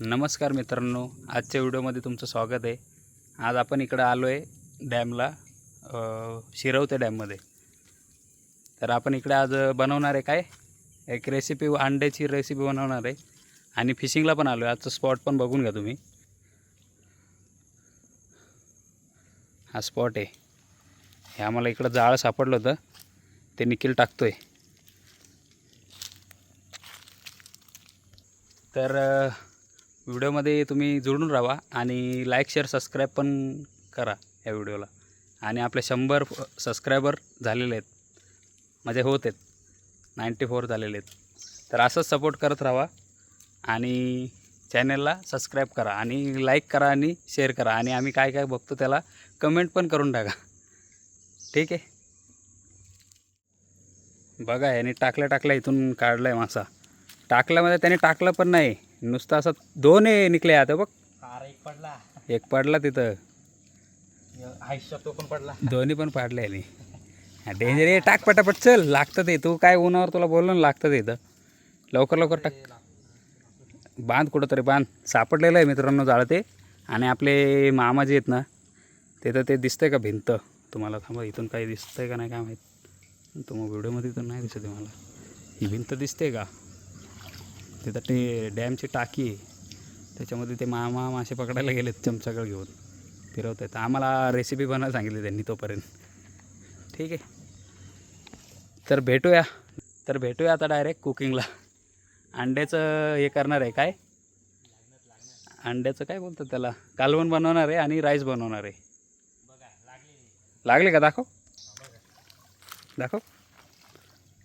नमस्कार मित्रांनो आजच्या व्हिडिओमध्ये तुमचं स्वागत आहे. आज आपण इकडं आलो आहे डॅमला शिरवते डॅममध्ये. तर आपण इकडे आज बनवणार आहे काय? एक रेसिपी अंड्याची रेसिपी बनवणार आहे. आणि फिशिंगला पण आलो आहे आजचं स्पॉट पण बघून घ्या तुम्ही. हा स्पॉट आहे. हे आम्हाला इकडं जाळं सापडलं होतं. ते निखिल आहे तर व्हिडिओमध्ये तुम्ही जोडून राहा आणि लाईक शेअर सबस्क्राईब पण करा या व्हिडिओला. आणि आपले शंभर सबस्क्रायबर झालेले आहेत. म्हणजे होत आहेत. नाईंटी फोर झालेले आहेत. तर असंच सपोर्ट करत राहा आणि चॅनलला सबस्क्राईब करा आणि लाईक करा आणि शेअर करा. आणि आम्ही काय काय बघतो त्याला कमेंट पण करून टाका. ठीक आहे? बघा याने टाकल्या टाकल्या इथून काढला आहे मासा. टाकल्यामध्ये त्याने टाकलं पण नाही. नुसतं असं दोन आहे निघले आता बघ. अरे एक पडला. एक पडला तिथं. आयुष्यात तो पण पडला. दोन्ही पण पाडले याने. डेंजर आहे. टाक पटापट चल. लागतं ते. तू काय उन्हावर तुला बोललो ना लागतं ते इथं. लवकर लवकर टाक. बांध कुठंतरी बांध. सापडलेलं आहे मित्रांनो जाळं ते. आणि आपले मामा जे आहेत ना तिथं ते दिसतंय का भिंत? तुम्हाला थांबा इथून काही दिसतंय का नाही काय माहीत. तो मग व्हिडिओमध्ये तर नाही दिसत आहे मला. ही भिंत दिसते का? तिथं ते डॅमची टाकी आहे. त्याच्यामध्ये ते मामा मासे पकडायला गेलेत चमचाकडे घेऊन. फिरवत आहेत. आम्हाला रेसिपी बनायला सांगितली त्यांनी तोपर्यंत. ठीक आहे. तर भेटूया. तर भेटूया आता डायरेक्ट कुकिंगला अंड्याचं हे करणार आहे काय? अंड्याचं काय बोलतात त्याला? कालवण बनवणार आहे आणि राईस बनवणार आहे. लागले का? दाखव. दाखव.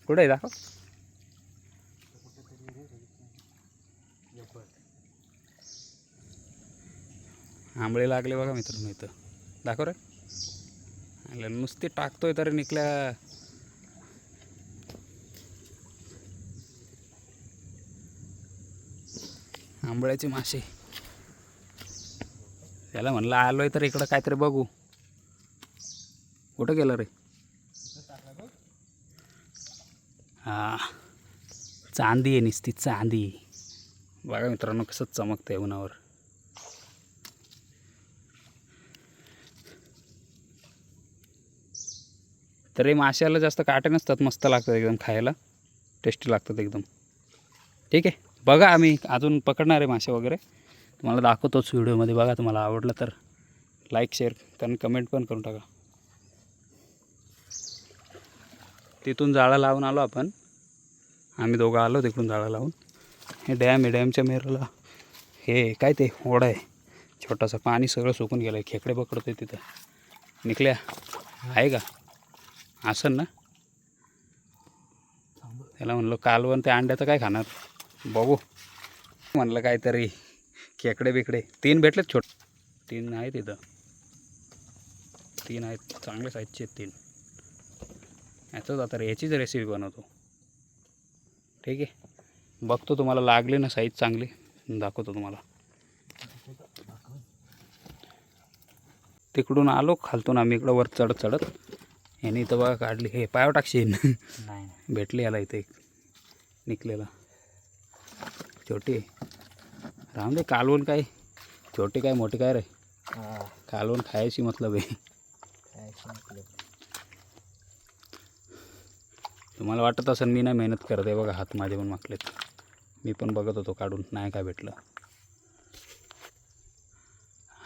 कुठे आहे? दाखव. आंबळे लागले बघा मित्रांनो इथं. दाखव रे. नुसते टाकतोय तर निकल्या. आंबळ्याचे मासे. त्याला म्हणलं आलोय तर इकडं काहीतरी बघू. कुठं गेलं रे? हा. चांदी आहे नुसती चांदी. बघा मित्रांनो कसं चमकतंय उन्हावर. तर हे माशाला जास्त काटे नसतात मस्त लागतात एकदम खायला. टेस्टी लागतात एकदम. ठीक आहे बघा आम्ही अजून पकडणार आहे मासे वगैरे. तुम्हाला दाखवतोच व्हिडिओमध्ये बघा तुम्हाला आवडलं तर. लाईक शेअर कारण कमेंट पण करून टाका. तिथून जाळा लावून आलो आपण. आम्ही दोघं आलो तिकडून जाळा लावून. हे डॅम आहे डॅमच्या मेरला हे काय ते ओढा आहे. छोटासा पाणी सगळं सुकून गेलं आहे खेकडे पकडतोय तिथं. निकल्या. आहे का? असं ना? त्याला म्हणलं कालवण ते अंड्याचं काय खाणार? बघू. म्हणलं काहीतरी खेकडे बिकडे. तीन भेटलेत छोट तीन आहेत इथं. तीन आहेत चांगले साईजचे आहेत तीन. याचंच आता याचीच रेसिपी बनवतो. ठीक आहे. बघतो तुम्हाला लागली ना साईज चांगली. दाखवतो तुम्हाला. तिकडून आलो खालतून आम्ही इकडं वर चढत चढत याने इथं बघा काढली. हे पायावर टाकशील. नाही भेटली याला इथे एक. निकलेला. छोटी. राम दे कालवण काय? छोटी काय मोठी काय रे? कालवण खायची मतलब आहे. तुम्हाला वाटत असेल मी नाही मेहनत करत बघा हात माझे पण माकलेत मी पण बघत होतो काढून नाही काय भेटलं.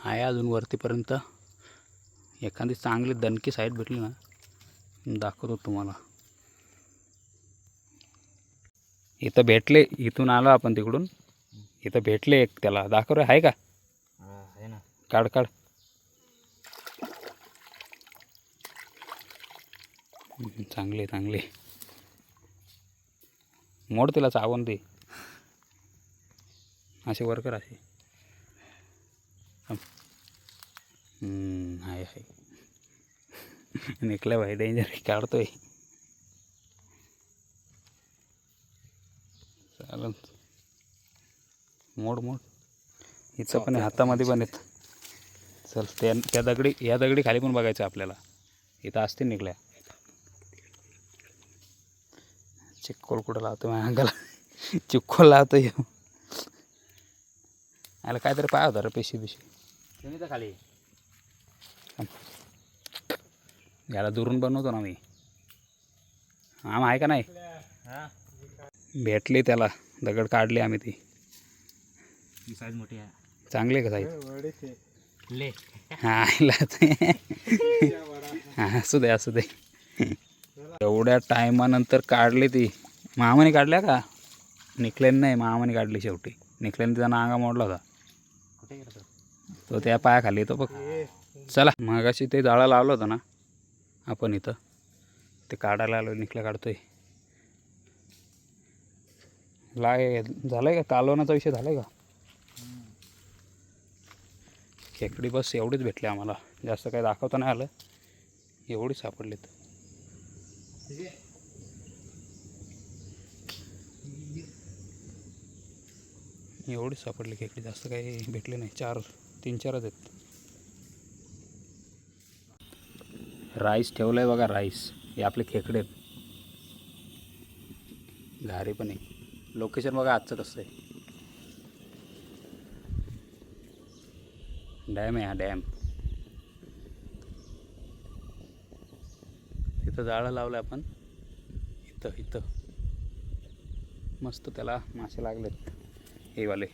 आहे अजून वरतीपर्यंत. एखादी चांगली दणकी साईड भेटली ना दाखवतो तुम्हाला. इथं भेटले इथून आलो आपण तिकडून. इथं भेटले एक त्याला. दाखव रे आहे का? आहे ना. काढ काढ. चांगले चांगले. मोड तिला चावून दे. असे वर्कर असे. आहे. आहे निकल्या भाई डेंजर काढतोय चालेल मोड मोड इथं पण हातामध्ये पण आहेत. चल त्या त्या दगडी या दगडी खाली पण बघायचं आपल्याला. इथं असतील निघल्या चिक्कोल कुठं लावतो माझ्या अंगाला? चिक्कोल लावतो ह्यो. याला काहीतरी पाय होता रे पेशी तर खाली. याला दुरून बनवतो ना मी. आम आहे का नाही? भेटली त्याला. दगड काढली आम्ही ती. ही साईज मोठी आहे. चांगली आहे का साईज ले. हा आईला ते. हा असू दे असू दे. एवढ्या टायमानंतर काढली ती. मामाने काढल्या का? निकलेन नाही मामाने काढली शेवटी. निकलेन तिचा नांगा मोडला होता. तो? त्या पायाखाली येतो बघ. चला मगाशी ते जाळं लावलं होतं ना. आपण इथं. ते काढायला आलो काढतो आहे लाय झालं आहे का? कालवणाचा विषय झाला आहे का? खेकडी बस एवढीच भेटली आम्हाला. जास्त काही दाखवता नाही आलं. एवढीच सापडलीत. एवढीच सापडली खेकडी. जास्त काही भेटली नाही. चार तीन चारच आहेत. राईस ठेवलं आहे बघा राईस. हे आपले खेकडे आहेत. घारी पण आहे. लोकेशन बघा आजचं कसं आहे. डॅम आहे हा डॅम तिथं जाळं लावलं आपण. इथं इथं. मस्त त्याला मासे लागलेत. हे वाले.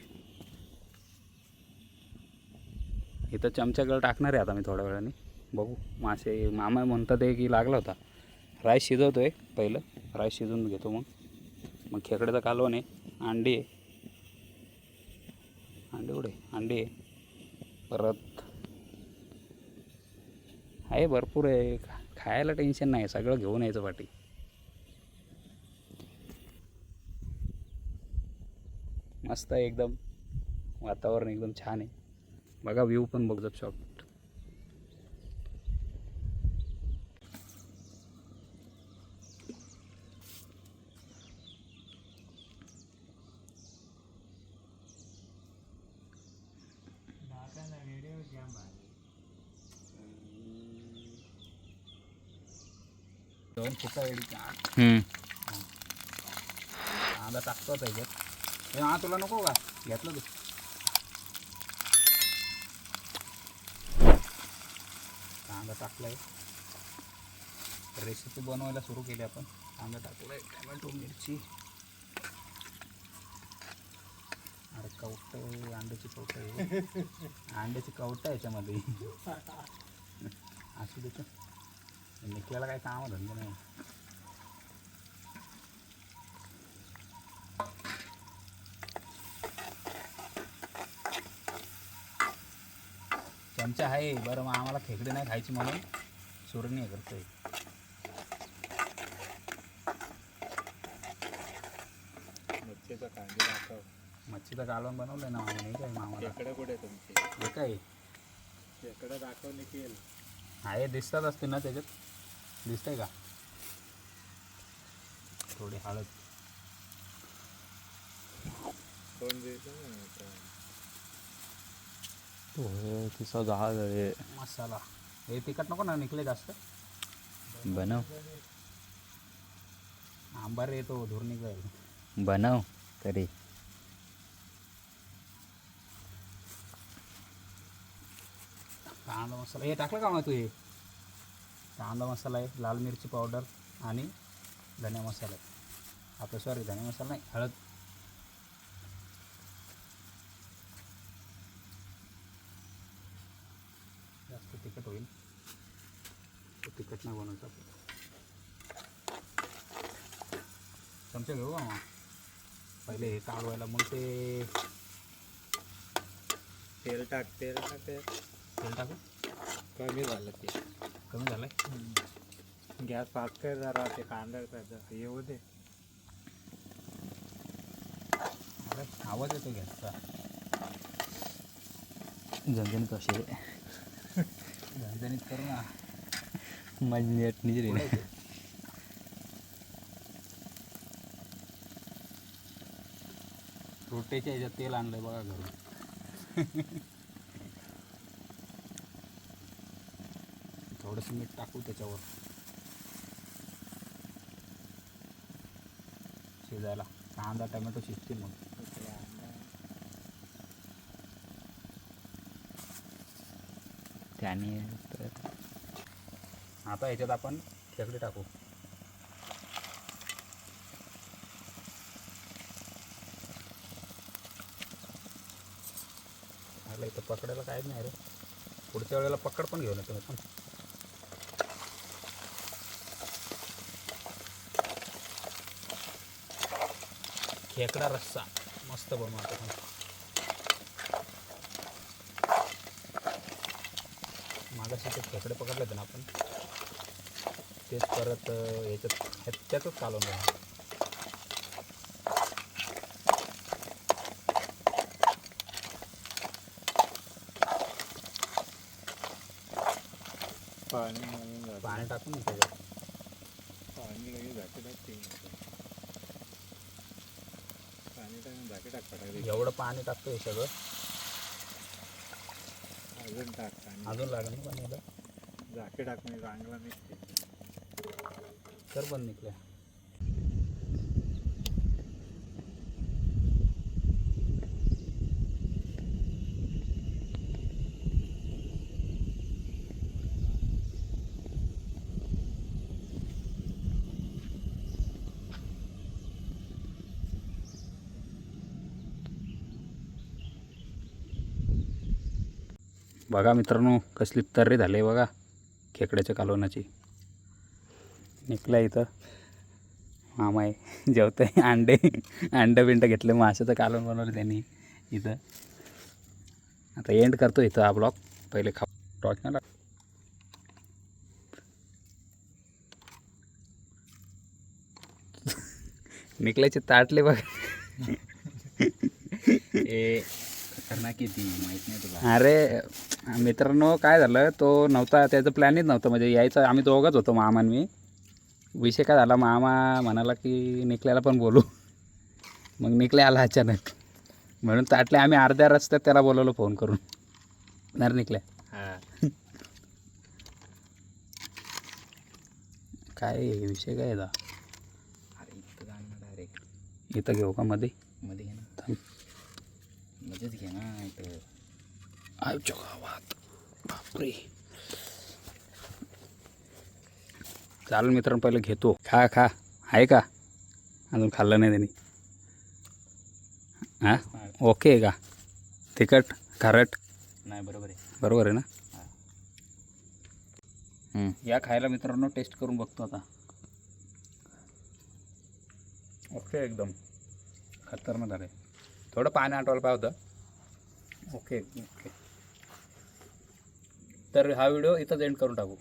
इथं चमच्यागळ टाकणार आहे आता मी थोड्या वेळाने. बघू. मासे मामा म्हणतात आहे की लागला होता. राईस शिजवतो आहे पहिलं. राईस शिजवून घेतो मग. मग खेकड्याचा कालवण आहे. अंडी आहे. अंडे उडे अंडी आहे. परत आहे भरपूर आहे. खायला टेन्शन नाही. सगळं घेऊन यायचं पाठी. मस्त आहे एकदम. वातावरण एकदम छान आहे. बघा व्ह्यू पण बघ कांदा टाकतो आता याच्यात हे हा तुला नको का? घेतलं तू. कांदा टाकलाय. रेसिपी बनवायला सुरू केली आपण. कांदा टाकलाय टमॅटो मिरची. अरे कवट अंड्याची कवट आहे. अंड्याची कवट आहे याच्यामध्ये. असू देतो निकल्याला काय काम धंदा नाही. चमचा आहे बरं मग आम्हाला खेकडे नाही खायची म्हणून सुरणी करतोय. मच्छीचा कांदे दाखव. मच्छीचं कालवण बनवलं ना मामा नाही काय मामाला खेकडे कुठे तुमचे? हे काय? खेकडे दाखव निकेल आहे दिसतात असते ना त्याच्यात? दिसतंय का? थोडी हळद. कोण देतो तिचा जहाज आहे मसाला. हे तिखट नको ना निघले जास्त. बनव. आंबार येतो धूर निघेल. बनव तरी. कांदा मसाला. हे टाकलं का मग तू हे? कांदा मसाला आहे लाल मिरची पावडर आणि धने मसाला आहे आपलं सॉरी धने मसाला नाही हळद. जास्त तिखट होईल. तिखट नाही बनवायचं आपलं चमचा घेऊ का मग पहिले हे काढवायला मग ते तेल टाक तेल टाक. तेल टाकू? कमी झालं ते. कमी झालं आहे गॅस फास्ट कर जरा ते कांदा त्याचं येऊ दे. आवाज येतो गॅसचा. झणझणीत असे झणझणीत करू ना. माझी नेट निजरी पुढे येते. रोटेच्या ह्याच्यात तेल आणलंय बघा घरून. थोडंसं मीठ टाकू त्याच्यावर. शिजायला. कांदा टमॅटो शिजतील मग. त्याने आता याच्यात आपण खेकडी टाकू. इथं पकडायला काहीच नाही रे. पुढच्या वेळेला पकड पण घेऊन येतो आपण खेकडा रस्सा. मस्त बनवू आता आपण. मागाशी ते खेकडे पकडले होते ना आपण. तेच परत अं, याच्यात ह्याच्यातच कालवून घ्या पाणी टाकून पाणी लगेच झाके टाक तीन पाणी एवढं पाणी टाकतो हे सगळं. अजून टाक पाणी अजून लागेल ना पाणी? झाके टाक म्हणजे चांगला मिक्स तर पण निघल्या बघा मित्रांनो कसली तर्री झाली बघा खेकड्याच्या कालवणाची. निकला इथं. मामा आहे जेवतंय. अंडे अंडं बिंड घेतले माशाचं कालवण बनवलं त्यांनी इथं. आता एंड करतो इथं हा ब्लॉक पहिले खा टॉच नाही निकल्याचे ताटले बघा. ए खतरनाक येते माहीत नाही तुला. अरे मित्रांनो काय झालं? तो नव्हता त्याचं प्लॅनच नव्हतं. म्हणजे यायचं आम्ही दोघंच होतो मामा आणि मी. विषय काय झाला? मामा म्हणाला की निकल्याला पण बोलू. मग निकल्या आला अचानक. म्हणून ताटले आम्ही अर्ध्या रस्त्यात त्याला बोलवलं फोन करून. नर निकल्या हा. काय आहे? विषय? काय आहे अरे इथं जाणार डायरेक्ट इथं घेऊ का मध्ये मध्ये घे ना थांब. मध्येच घे ना इथं आमच्या गावात बापरे. चालेल मित्रांनो पहिले घेतो. खा खा. आहे का? अजून खाल्लं नाही त्यांनी. हां? ओके आहे का? तिखट खारट? नाही बरोबर आहे. बरोबर आहे ना? हम्म. या खायला मित्रांनो टेस्ट करून बघतो आता. ओके एकदम. खतरनाक झालं थोडं पाणी आठवायला पाहिजे होतं. Okay okay. तर हा व्हिडिओ इथंच एंड करून टाकू.